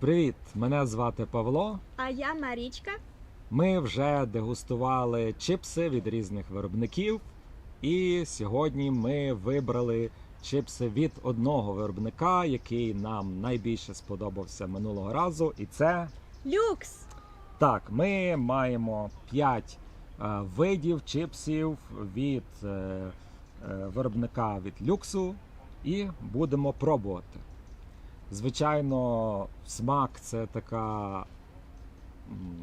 Привіт! Мене звати Павло. А я Марічка. Ми вже дегустували чипси від різних виробників. І сьогодні ми вибрали чипси від одного виробника, який нам найбільше сподобався минулого разу. І це Люкс. так, ми маємо 5 видів чипсів від е, е, виробника від люксу і будемо пробувати. Звичайно, смак це така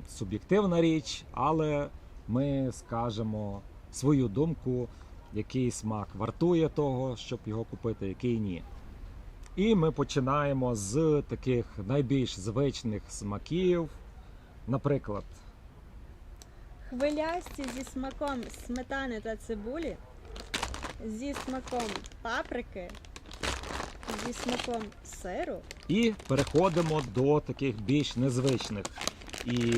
суб'єктивна річ, але ми скажемо свою думку, який смак вартує того, щоб його купити, який ні. І ми починаємо з таких найбільш звичних смаків. Наприклад, Хвилясті зі смаком сметани та цибулі, зі смаком паприки, зі смаком сиру. І переходимо до таких більш незвичних і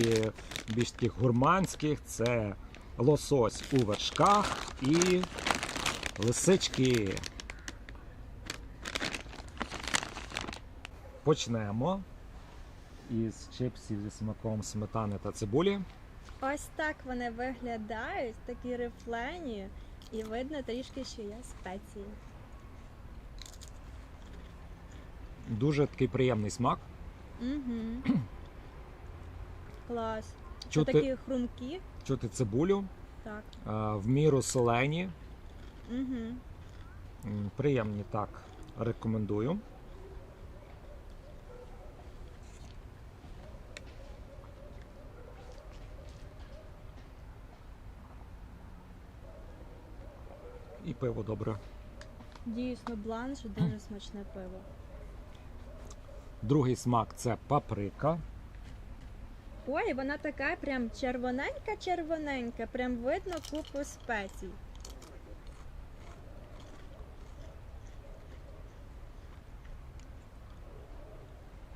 більш таких гурманських. Це лосось у вершках і лисички. Почнемо із чипсів зі смаком сметани та цибулі. Ось так вони виглядають, такі рифлені, і видно трішки, що є спеції. Дуже такий приємний смак. Угу. Клас. Це Чути, такі хрумкі. чути цибулю, Так. а, в міру солені. Угу. Приємні так, рекомендую. І пиво добре. Дійсно, бланш дуже смачне пиво. Другий смак це паприка. Ой, вона така прям червоненька-червоненька, прям видно купу спецій.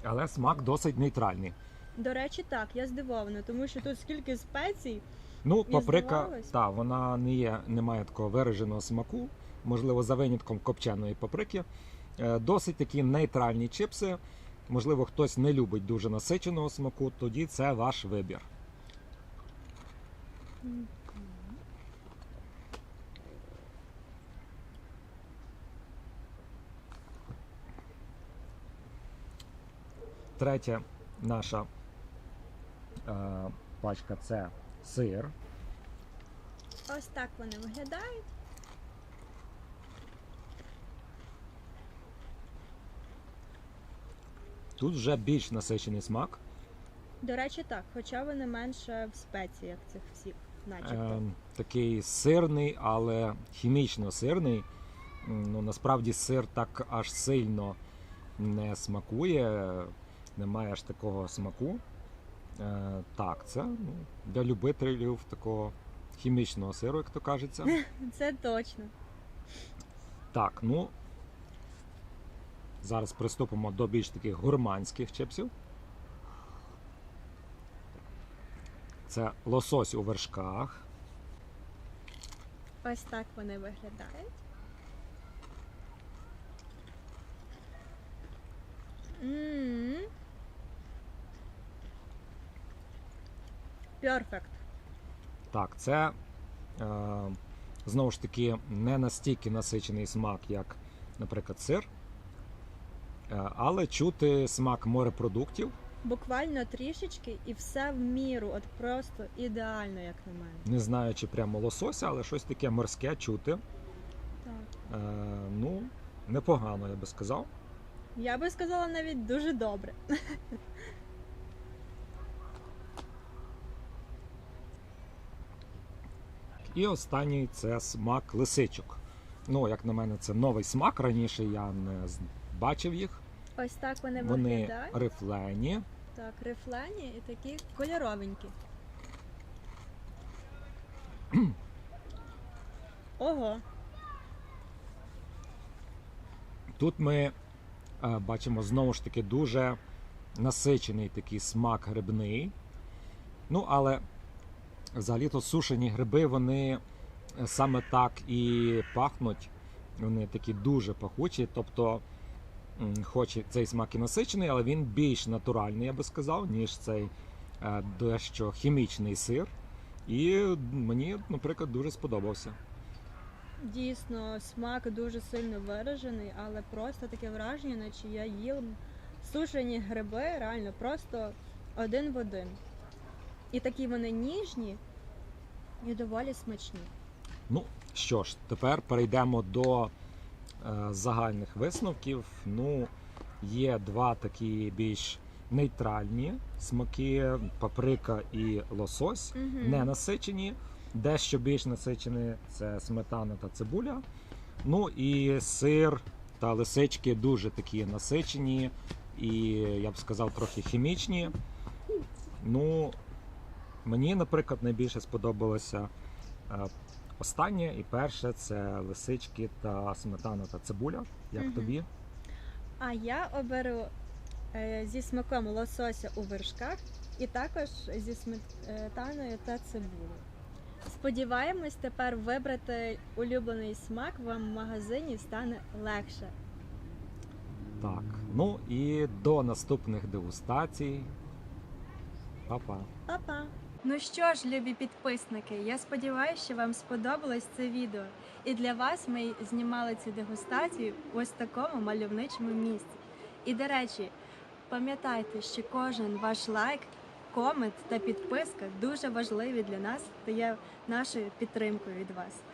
Але смак досить нейтральний. До речі, так, я здивована, тому що тут скільки спецій. Ну, паприка, здавалось. та, вона не є, не має такого вираженого смаку, можливо, за винятком копченої паприки. Е, Досить такі нейтральні чипси. Можливо, хтось не любить дуже насиченого смаку, тоді це ваш вибір. Третя наша е, пачка це сир. Ось так вони виглядають. Тут вже більш насичений смак. До речі, так, хоча вони менше в спеціях цих всіх, начебто. Е, такий сирний, але хімічно сирний. Ну, насправді сир так аж сильно не смакує, немає аж такого смаку. Е, так, це ну, для любителів такого хімічного сиру, як то кажеться. Це точно. Так, ну зараз приступимо до більш таких гурманських чипсів. Це лосось у вершках. Ось так вони виглядають. М. Перфект. Так, це е, знову ж таки не настільки насичений смак, як, наприклад, сир. Е, але чути смак морепродуктів. Буквально трішечки і все в міру, от просто ідеально, як на мене. Не знаю, чи прямо лосося, але щось таке морське чути. Так. Е, ну, непогано, я би сказав. Я би сказала навіть дуже добре. І останній це смак лисичок. Ну, як на мене, це новий смак. Раніше я не бачив їх. Ось так вони, Вони виглядають. рифлені. Так, рифлені і такі кольоровенькі. Ого, Тут ми е, бачимо знову ж таки дуже насичений такий смак грибний. Ну, але взагалі-то сушені гриби, вони е, саме так і пахнуть. Вони такі дуже пахучі. Тобто хоч цей смак і насичений, але він більш натуральний, я би сказав, ніж цей е, дещо хімічний сир. І мені, наприклад, дуже сподобався. Дійсно, смак дуже сильно виражений, але просто таке враження, наче я їм сушені гриби, реально просто один в один. І такі вони ніжні і доволі смачні. Ну що ж, тепер перейдемо до загальних висновків. Ну, є два такі більш нейтральні смаки: паприка і лосось, Мгм. не насичені. Дещо більш насичені це сметана та цибуля. Ну і сир та лисички дуже такі насичені і я б сказав трохи хімічні. Ну, мені, наприклад, найбільше сподобалося е, останнє і перше це лисички та сметана та цибуля. Як Мгм. тобі? А я оберу е, зі смаком лосося у вершках і також зі сметаною та цибулею. Сподіваємось, тепер вибрати улюблений смак вам в магазині стане легше. Так. Ну і до наступних дегустацій. Па-па. Па-па! Ну що ж, любі підписники, я сподіваюся, що вам сподобалось це відео. І для вас ми знімали цю дегустацію в ось такому мальовничому місці. І до речі, пам'ятайте, що кожен ваш лайк, комент та підписка дуже важливі для нас та є нашою підтримкою від вас.